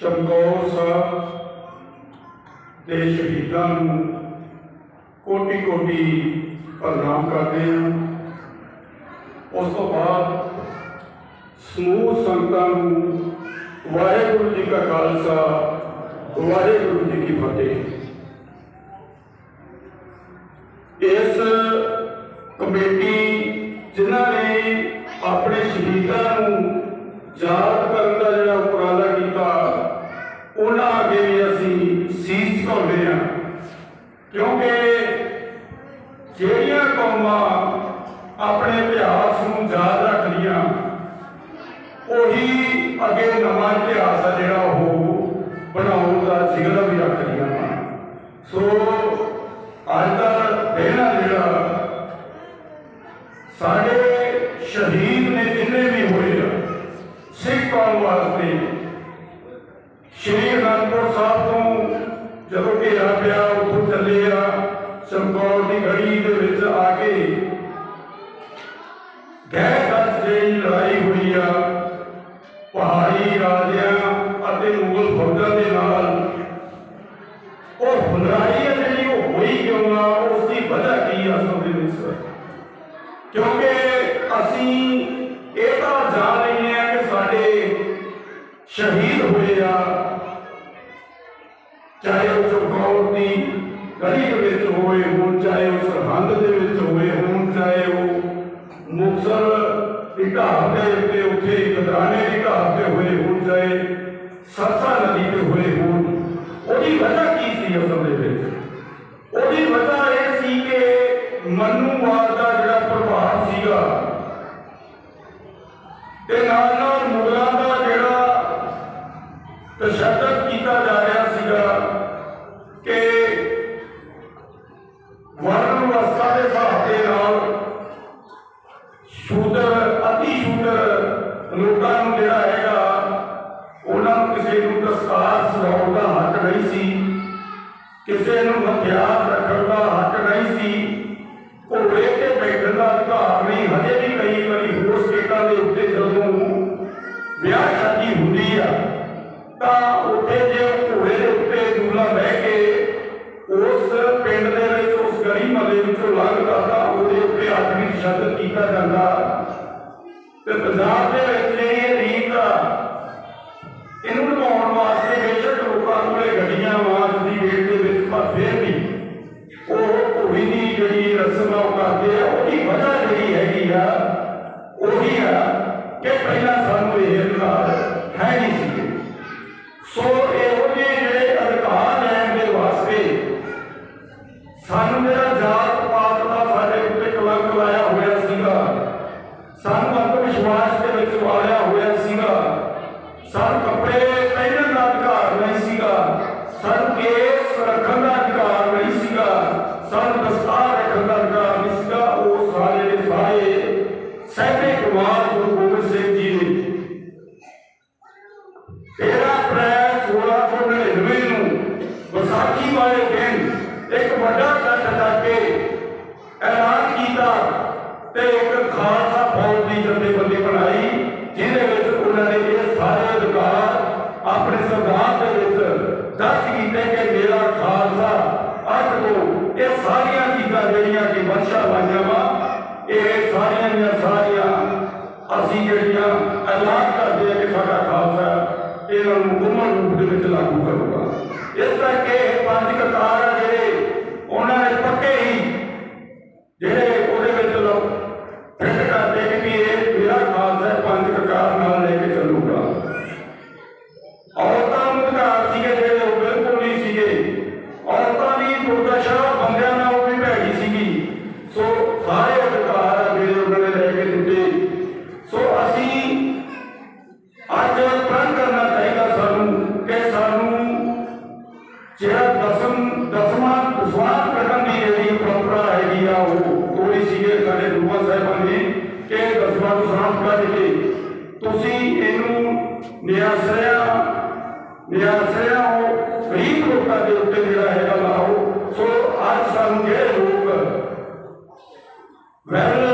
ਚਮਕੌਰ ਸਾਹਿਬ ਦੇ ਸ਼ਹੀਦਾਂ ਨੂੰ ਕੋਟੀ ਕੋਟੀ ਪ੍ਰਣਾਮ ਕਰਦੇ ਹਾਂ। ਉਸ ਤੋਂ ਬਾਅਦ ਸਮੂਹ ਸੰਗਤਾਂ ਨੂੰ ਵਾਹਿਗੁਰੂ ਜੀ ਕਾ ਖਾਲਸਾ, ਵਾਹਿਗੁਰੂ ਜੀ ਕੀ ਫਤਿਹ। ਇਸ ਕਮੇਟੀ ਜਿਨ੍ਹਾਂ ਨੇ ਆਪਣੇ ਸ਼ਹੀਦਾਂ ਨੂੰ ਯਾਦ ਕਰਨ ਦਾ ਜਿਹੜਾ ਉਪਰਾਲਾ ਕੀਤਾ ਉਹਨਾਂ ਅੱਗੇ ਵੀ ਅਸੀਂ ਸੀਸ ਝੁਕਾਉਂਦੇ ਕਿਉਂਕਿ ਜਿਹੜੀਆਂ ਕੌਮਾਂ ਆਪਣੇ ਇਤਿਹਾਸ ਨੂੰ ਯਾਦ ਰੱਖਦੀਆਂ, ਉਹੀ ਅੱਗੇ ਨਵਾਂ ਇਤਿਹਾਸ ਆ ਜਿਹੜਾ ਉਹ ਬਣਾਉਣ ਦਾ ਜਿਗਰਾ ਵੀ ਰੱਖਦੀਆਂ ਸੋ ਅੱਜ ਦਾ ਦਿਨ ਆ ਜਿਹੜਾ ਸਾਡੇ ਸ਼ਹੀਦ ਨੇ ਜਿੰਨੇ ਵੀ ਹੋਏ ਆ, ਸਿੱਖ ਕੌਮ ਵਾਸਤੇ ਸ਼੍ਰੀ ਅਨੰਦਪੁਰ ਸਾਹਿਬ ਤੋਂ ਜਦੋਂ ਘੇਰਾ ਪਿਆ ਉੱਥੋਂ ਚੱਲੇ ਆ ਚਮਕੌਰ ਦੀ ਗੜੀ ਦੇ ਵਿੱਚ ਆ ਕੇ ਗਹਿ ਗੱਜ ਜਿਹੜੀ ਲੜਾਈ ਹੋਈ ਆ। ਪਹਾੜੀ ਰਾਜਿਆਂ ਅਤੇ ਮੁਗਲ ਫੌਜਾਂ ਦੇ ਨਾਲ ਉਹ ਲੜਾਈ ਆ ਜਿਹੜੀ ਉਹ ਹੋਈ ਕਿਉਂ ਆ ਉਸ ਦੀ ਵਜ੍ਹਾ ਕੀ ਆ ਅਸਲ ਦੇ ਵਿੱਚ ਕਿਉਂਕਿ ਅਸੀਂ ਇਹ ਤਾਂ ਜਾਣ ਲੈਂਦੇ ਆ ਕਿ ਸਾਡੇ ਸ਼ਹੀਦ ਹੋਏ ਆ ਚਾਹੇ ਉਹ ਚਮਕੌਰ ਦੀ ਗੜੀ ਦੇ ਵਿੱਚ ਹੋਏ, ਹੋਣ ਚਾਹੇ ਉਹ ਸਰਹੰਦ ਦੇ ਵਿੱਚ ਹੋਏ, ਹੋਣ ਚਾਹੇ ਉਹ ਮੁਕਸਰ ਦੀ ਢਾਬ ਦੇ ਉੱਤੇ ਉੱਥੇ ਗਦਰਾਨੇ ਦੀ ਢਾਬ ਤੇ ਹੋਏ, ਹੋਣ ਚਾਹੇ ਸਰਸਾ ਨਦੀ ਤੇ ਹੋਏ, ਹੋਣ ਉਹਦੀ ਵਜ੍ਹਾ ਕੀ ਸੀ ਅਸਲ ਦੇ ਵਿੱਚ? ਉਹਦੀ ਵਜ੍ਹਾ ਇਹ ਸੀ ਕਿ ਮਨੂਵਾਦ ਦਾ ਜਿਹੜਾ ਪ੍ਰਭਾਵ ਸੀਗਾ ਤੇ ਨਾਲ ਨਾਲ ਮੁਗਲਾਂ ਦਾ ਜਿਹੜਾ ਤਸ਼ੱਦਦ ਸ਼ੂਦਰ ਅਤੀ ਸ਼ੂਦਰ ਲੋਕਾਂ ਨੂੰ ਜਿਹੜਾ ਹੈਗਾ, ਉਹਨਾਂ ਨੂੰ ਕਿਸੇ ਨੂੰ ਦਸਤਾਰ ਸਜਾਉਣ ਦਾ ਹੱਕ ਨਹੀਂ ਸੀ, ਕਿਸੇ ਨੂੰ ਹਥਿਆਰ ਰੱਖਣ ਦਾ ਹੱਕ ਨਹੀਂ ਸੀ, ਘੋੜੇ ਤੇ ਬੈਠਣ ਦਾ ਅਧਿਕਾਰ ਨਹੀਂ। ਹਜੇ ਵੀ ਕਈ ਵਾਰੀ ਹੋਰ ਸਟੇਟਾਂ ਦੇ ਉੱਤੇ ਜਦੋਂ ਵਿਆਹ ਸ਼ਾਦੀ ਹੁੰਦੀ ਆ, ਤਾਂ ਉੱਥੇ ਜੇ ਘੋੜੇ ਦੇ ਉੱਤੇ ਦੂਲਾ ਬਹਿ ਕੇ ਉਸ ਪਿੰਡ ਦੇ ਵਿੱਚ, ਉਸ ਗਲੀ ਮਹੱਲੇ ਵਿੱਚੋਂ ਲੰਘਦਾ ਤਾਂ ਕੀਤਾ ਜਾਂਦਾ। ਤੇ ਪੰਜਾਬ ਦੇ ਵਿੱਚ ਇਹ ਰੀਤ ਇਹਨੂੰ ਨਿਭਾਉਣ ਵਾਸਤੇ ਬੇਸ਼ੱਕ ਲੋਕਾਂ ਕੋਲੇ ਗੱਡੀਆਂ ਆਵਾਜ਼ ਦੀ ਵੇਟ ਦੇ ਵਿੱਚ ਪਰ ਫਿਰ ਵੀ। ਉਹ ਘੋੜੀ ਦੀ ਜਿਹੜੀ ਰਸਮ ਆ ਉਹ ਕਰਦੇ ਆ, ਉਹਦੀ ਵਜ੍ਹਾ ਜਿਹੜੀ ਹੈਗੀ ਆ, ਉਹੀ ਆ ਕਿ ਪਹਿਲਾਂ ਸਾਨੂੰ ਇਹ ਅਧਿਕਾਰ ਹੈ ਨਹੀਂ ਸੀ। ਸੋ ਇਹੋ ਜਿਹੇ ਜਿਹੜੇ ਅਧਿਕਾਰ ਲੈਣ ਦੇ ਵਾਸਤੇ ਸਾਨੂੰ ਜਿਹੜਾ ਜਾਤ ਪਾਤ ਦਾ ਸਾਡੇ ਉੱਤੇ ਕਲੰਕ ਲਾਇਆ ਹੋਇਆ ਸੀਗਾ ਸਾਨੂੰ ਅੰਧ ਵਿਸ਼ਵਾਸ ਦੇ ਵਿੱਚ ਵਾਲਿਆ ਹੋਇਆ ਸੀਗਾ। ਸਾਨੂੰ ਕੱਪੜੇ ਪਹਿਨਣ ਦਾ ਅਧਿਕਾਰ ਨਹੀਂ ਸੀਗਾ। ਸਾਨੂੰ ਕੇਸ ਰੱਖਣ ਦਾ ਅਧਿਕਾਰ ਨਹੀਂ ਸੀਗਾ। ਸਾਨੂੰ ਦਸਤਾਰ ਰੱਖਣ ਦਾ ਅਧਿਕਾਰ ਨਹੀਂ ਸੀਗਾ। ਉਹ ਸਾਰੇ ਦੇ ਸਾਰੇ ਸਹਿਬੇ ਕੁਮਾਰ ਗੁਰੂ ਗੋਬਿੰਦ ਸਿੰਘ ਜੀ ਨੇ 13 ਅਪ੍ਰੈਲ 1699 ਨੂੰ ਵਿਸਾਖੀ ਵਾਲੇ ਦਿਨ ਇੱਕ ਵੱਡਾ ਇਕੱਠ ਕਰਕੇ ਐਲਾਨ ਕੀਤਾ ਤੇ ਇੱਕ ਖਾਲਸਾ ਫੌਜ ਦੀ ਜਥੇਬੰਦੀ ਬਣਾਈ ਜਿਹਦੇ ਵਿੱਚ ਉਹਨਾਂ ਨੇ ਇਹ ਸਾਰੇ ਅਧਿਕਾਰ ਆਪਣੇ ਸੰਵਿਧਾਨ ਦੇ ਵਿੱਚ ਦਰਜ ਕੀਤੇ ਕਿ ਮੇਰਾ ਖਾਲਸਾ ਅੱਜ ਤੋਂ ਇਹ ਸਾਰੀਆਂ ਚੀਜ਼ਾਂ ਜਿਹੜੀਆਂ ਕਿ ਵਰਸ਼ਾ ਵਾਈਆਂ ਵਾ ਇਹ ਸਾਰੀਆਂ ਦੀਆਂ ਸਾਰੀਆਂ ਅਸੀਂ ਜਿਹੜੀਆਂ ਐਲਾਨ ਕਰਦੇ ਆ ਕਿ ਸਾਡਾ ਖਾਲਸਾ ਇਹਨਾਂ ਨੂੰ ਮੁਕੰਮਲ ਰੂਪ ਦੇ ਵਿੱਚ ਲਾਗੂ ਕਰੂਗਾ ਇਸ ਕਰਕੇ ਇਹ ਪੰਜ ਕਕਾਰ ਆ ਜਿਹੜੇ ਦਸਮ ਦਸਵਾਂ ਦਸਵਾਂ ਕੱਢਣ ਦੀ ਜਿਹੜੀ ਪਰੰਪਰਾ ਹੈਗੀ ਆ, ਉਹ ਤੋੜੀ ਸੀਗੇ ਸਾਡੇ ਗੁਰੂਆਂ ਸਾਹਿਬਾਂ ਨੇ ਕਿ ਦਸਵਾਂ ਦਸਵਾਂ ਕੱਢ ਕੇ ਤੁਸੀਂ ਇਹਨੂੰ ਨਿਆਸਰਿਆ ਨਿਆਸਰਿਆ ਉਹ ਗਰੀਬ ਲੋਕਾਂ ਦੇ ਉੱਤੇ ਜਿਹੜਾ ਹੈਗਾ ਲਾਓ। ਸੋ ਅੱਜ ਸਾਨੂੰ ਜਿਹੜੇ ਲੋਕ ਵੈਲ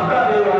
ਇਸ